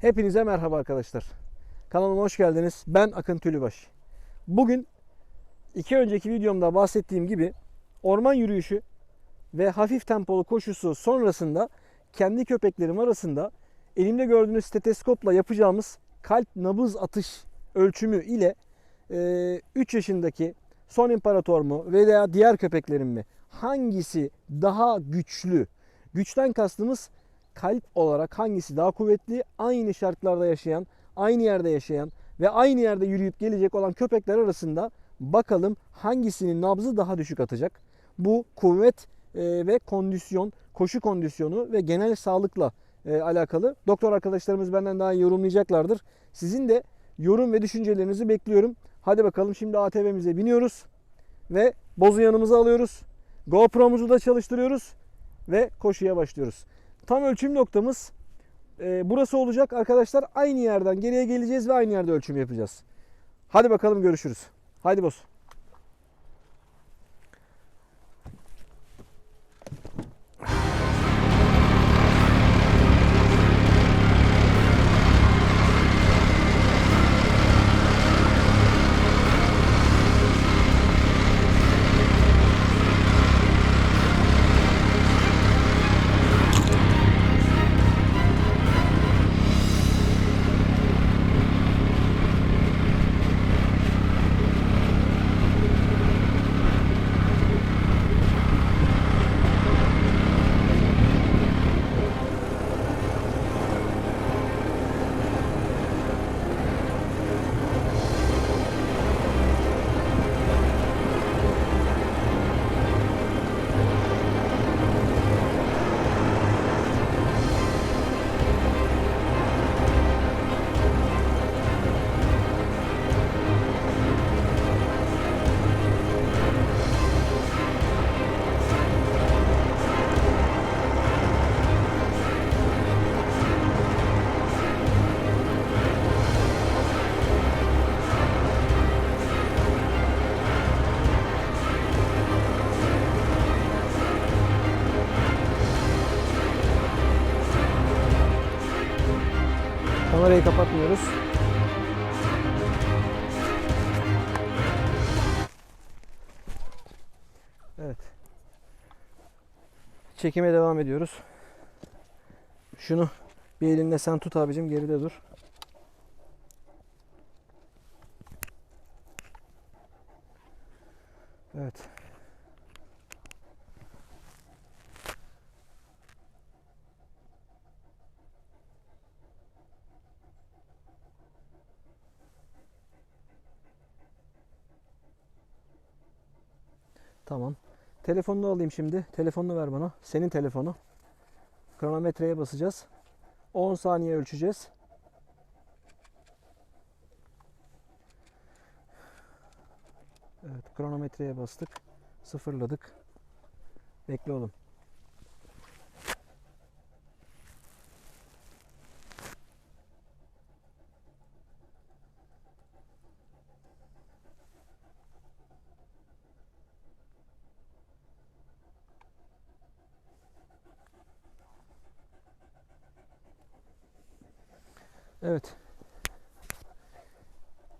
Hepinize merhaba arkadaşlar. Kanalıma hoş geldiniz. Ben Akın Tülübaş. Bugün iki önceki videomda bahsettiğim gibi orman yürüyüşü ve hafif tempolu koşusu sonrasında kendi köpeklerim arasında elimde gördüğünüz steteskopla yapacağımız kalp nabız atış ölçümü ile 3 yaşındaki son imparator mu veya diğer köpeklerim mi hangisi daha güçlü? Güçten kastımız kalp olarak hangisi daha kuvvetli? Aynı şartlarda yaşayan, aynı yerde yaşayan ve aynı yerde yürüyüp gelecek olan köpekler arasında bakalım hangisinin nabzı daha düşük atacak? Bu kuvvet e, ve kondisyon, koşu kondisyonu ve genel sağlıkla e, alakalı. Doktor arkadaşlarımız benden daha iyi yorumlayacaklardır. Sizin de yorum ve düşüncelerinizi bekliyorum. Hadi bakalım şimdi ATV'mize biniyoruz ve bozu yanımıza alıyoruz. GoPro'muzu da çalıştırıyoruz ve koşuya başlıyoruz. Tam ölçüm noktamız e, burası olacak arkadaşlar. Aynı yerden geriye geleceğiz ve aynı yerde ölçüm yapacağız. Hadi bakalım görüşürüz. Haydi boz. Kamerayı kapatmıyoruz. Evet. Çekime devam ediyoruz. Şunu bir elinde sen tut abicim geride dur. Evet. Tamam. Telefonunu alayım şimdi. Telefonunu ver bana. Senin telefonu. Kronometreye basacağız. 10 saniye ölçeceğiz. Evet, kronometreye bastık. Sıfırladık. Bekle oğlum. Evet.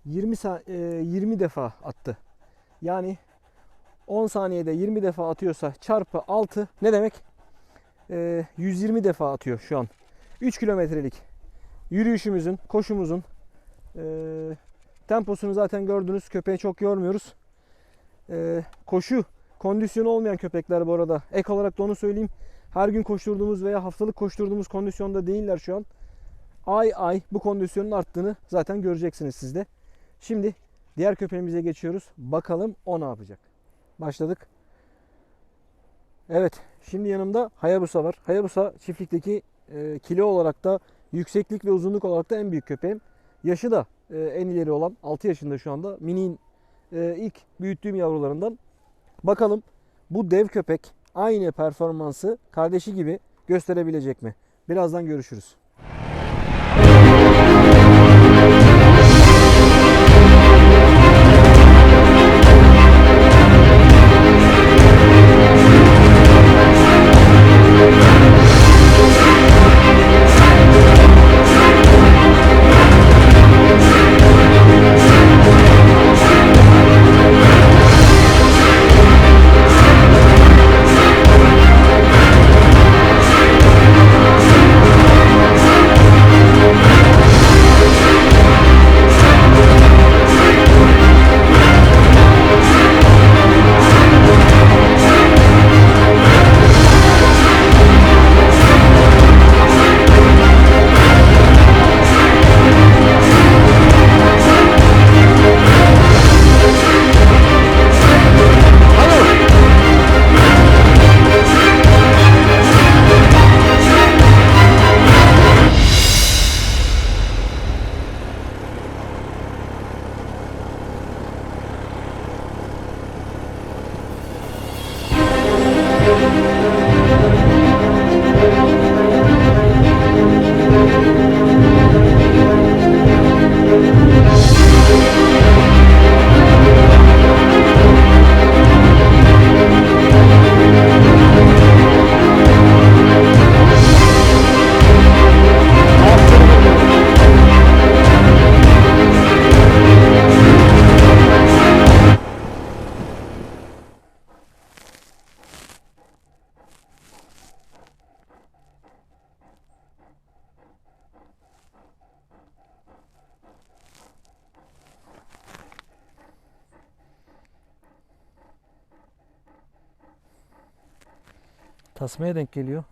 20 sa- e, 20 defa attı. Yani 10 saniyede 20 defa atıyorsa çarpı 6 ne demek? E, 120 defa atıyor şu an. 3 kilometrelik yürüyüşümüzün, koşumuzun e, temposunu zaten gördünüz. Köpeği çok yormuyoruz. E, koşu kondisyonu olmayan köpekler bu arada. Ek olarak da onu söyleyeyim. Her gün koşturduğumuz veya haftalık koşturduğumuz kondisyonda değiller şu an ay ay bu kondisyonun arttığını zaten göreceksiniz siz de. Şimdi diğer köpeğimize geçiyoruz. Bakalım o ne yapacak. Başladık. Evet. Şimdi yanımda Hayabusa var. Hayabusa çiftlikteki e, kilo olarak da yükseklik ve uzunluk olarak da en büyük köpeğim. Yaşı da e, en ileri olan 6 yaşında şu anda. Mini'nin e, ilk büyüttüğüm yavrularından. Bakalım bu dev köpek aynı performansı kardeşi gibi gösterebilecek mi? Birazdan görüşürüz. Tasmaya denk geliyor.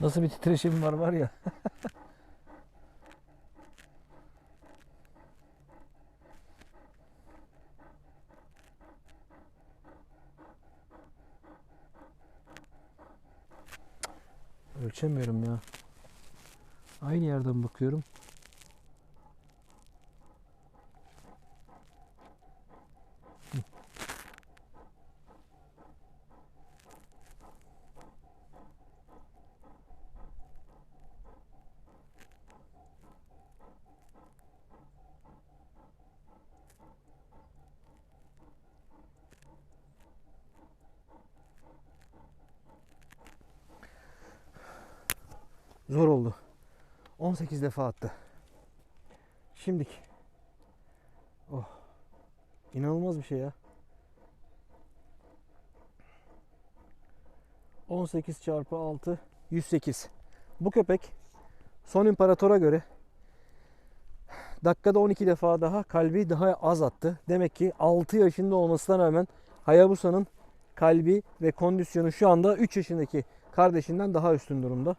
Nasıl bir titreşim var var ya. Ölçemiyorum ya. Aynı yerden bakıyorum. Zor oldu. 18 defa attı. Şimdik. Oh. İnanılmaz bir şey ya. 18 çarpı 6 108. Bu köpek son imparatora göre dakikada 12 defa daha kalbi daha az attı. Demek ki 6 yaşında olmasına rağmen Hayabusa'nın kalbi ve kondisyonu şu anda 3 yaşındaki kardeşinden daha üstün durumda.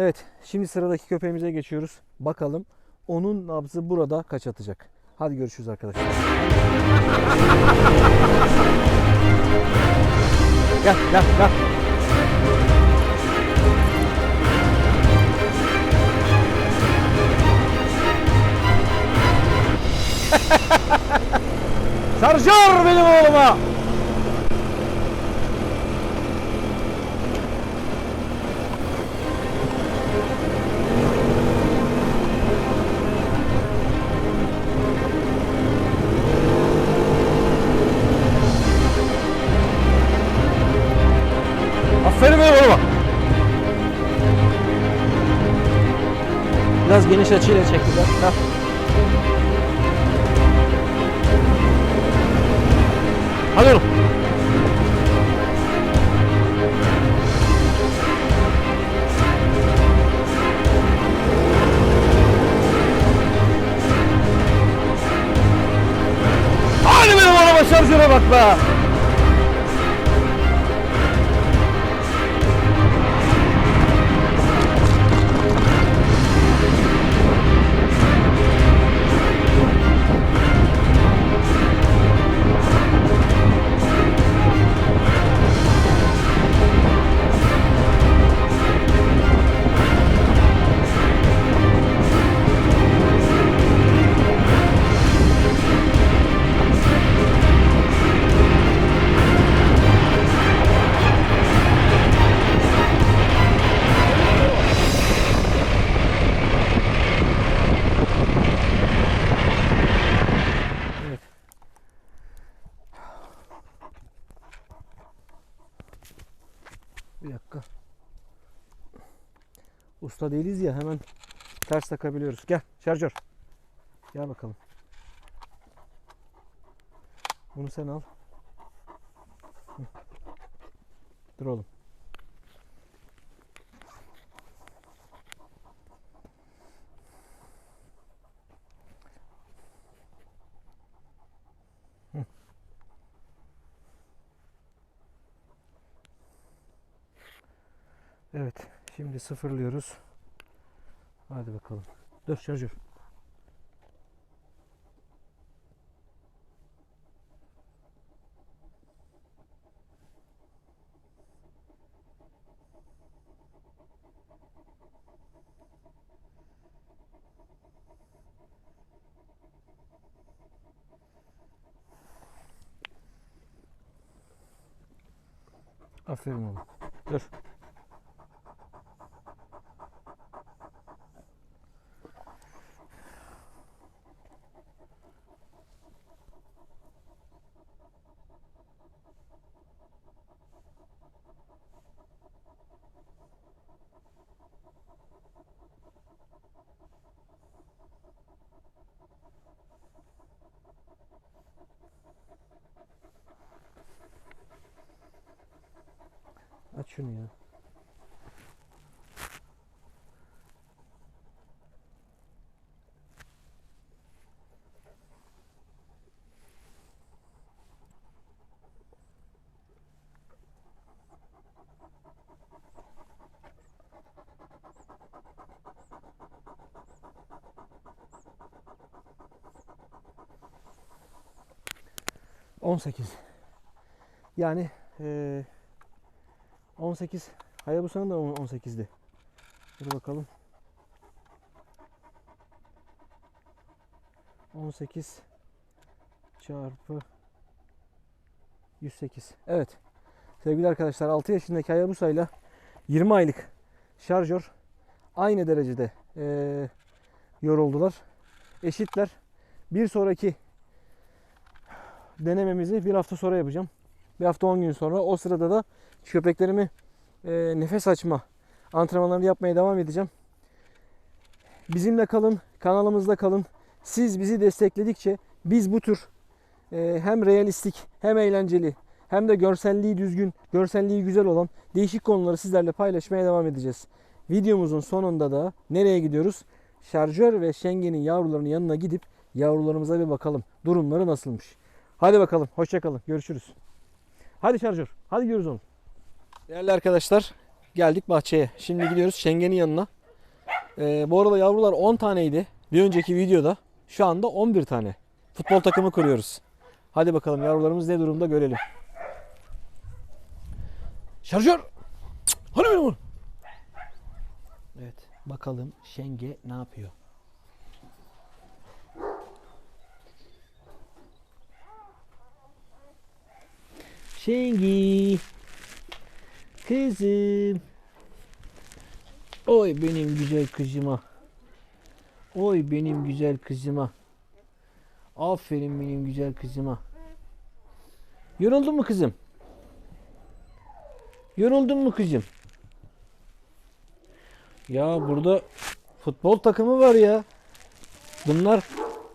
Evet, şimdi sıradaki köpeğimize geçiyoruz. Bakalım onun nabzı burada kaç atacak. Hadi görüşürüz arkadaşlar. Gel, gel, gel. Şarjör benim oğluma. Biraz geniş açıyla çektiler. Heh. Hadi oğlum. Hadi benim araba şarjöre bak be. Usta değiliz ya hemen ters takabiliyoruz. Gel şarjör. Gel bakalım. Bunu sen al. Dur oğlum. Evet. Şimdi sıfırlıyoruz. Hadi bakalım. Dur şarjör. Aferin oğlum. Dur. açılmıyor. 18. Yani e, 18 Hayabusa'nın da 18'di. Dur bakalım. 18 çarpı 108. Evet. Sevgili arkadaşlar 6 yaşındaki Hayabusa ile 20 aylık şarjör aynı derecede e, yoruldular. Eşitler. Bir sonraki denememizi bir hafta sonra yapacağım. Bir hafta 10 gün sonra. O sırada da köpeklerimi e, nefes açma antrenmanlarını yapmaya devam edeceğim. Bizimle kalın, kanalımızda kalın. Siz bizi destekledikçe biz bu tür e, hem realistik hem eğlenceli hem de görselliği düzgün, görselliği güzel olan değişik konuları sizlerle paylaşmaya devam edeceğiz. Videomuzun sonunda da nereye gidiyoruz? Şarjör ve Schengen'in yavrularının yanına gidip yavrularımıza bir bakalım. Durumları nasılmış? Hadi bakalım. Hoşçakalın. Görüşürüz. Hadi şarjör. Hadi gidiyoruz oğlum. Değerli arkadaşlar geldik bahçeye. Şimdi gidiyoruz Şengen'in yanına. Ee, bu arada yavrular 10 taneydi. Bir önceki videoda şu anda 11 tane. Futbol takımı kuruyoruz. Hadi bakalım yavrularımız ne durumda görelim. Şarjör! Hani benim oğlum? Evet bakalım Şenge ne yapıyor? Şengi. Kızım. Oy benim güzel kızıma. Oy benim güzel kızıma. Aferin benim güzel kızıma. Yoruldun mu kızım? Yoruldun mu kızım? Ya burada futbol takımı var ya. Bunlar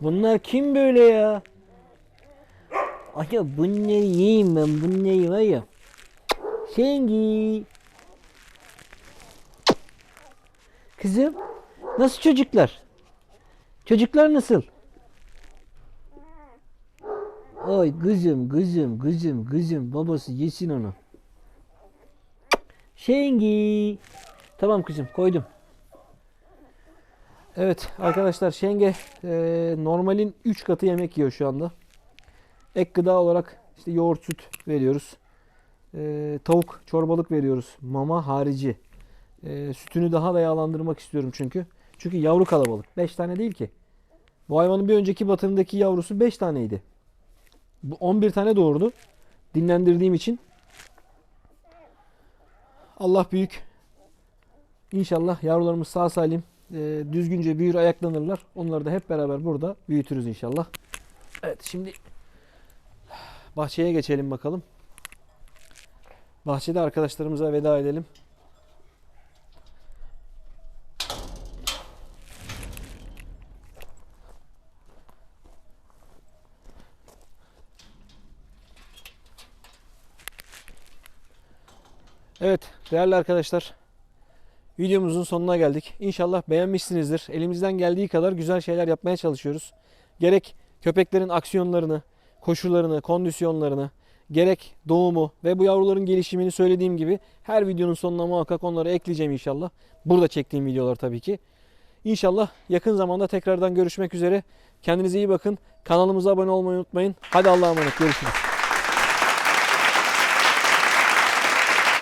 bunlar kim böyle ya? Ya bunları yiyeyim ben bunları var ya. Şengi. Kızım nasıl çocuklar? Çocuklar nasıl? Ay kızım kızım kızım kızım babası yesin onu. Şengi. Tamam kızım koydum. Evet arkadaşlar Şenge e, normalin 3 katı yemek yiyor şu anda. Ek gıda olarak işte yoğurt süt veriyoruz. E, tavuk çorbalık veriyoruz. Mama harici. E, sütünü daha da yağlandırmak istiyorum çünkü. Çünkü yavru kalabalık. 5 tane değil ki. Bu hayvanın bir önceki batırındaki yavrusu 5 taneydi. Bu 11 tane doğurdu. Dinlendirdiğim için. Allah büyük. İnşallah yavrularımız sağ salim e, düzgünce büyür ayaklanırlar. Onları da hep beraber burada büyütürüz inşallah. Evet şimdi bahçeye geçelim bakalım. Bahçede arkadaşlarımıza veda edelim. Evet değerli arkadaşlar videomuzun sonuna geldik. İnşallah beğenmişsinizdir. Elimizden geldiği kadar güzel şeyler yapmaya çalışıyoruz. Gerek köpeklerin aksiyonlarını, koşularını, kondisyonlarını, gerek doğumu ve bu yavruların gelişimini söylediğim gibi her videonun sonuna muhakkak onları ekleyeceğim inşallah. Burada çektiğim videolar tabii ki. İnşallah yakın zamanda tekrardan görüşmek üzere. Kendinize iyi bakın. Kanalımıza abone olmayı unutmayın. Hadi Allah'a emanet. Görüşürüz.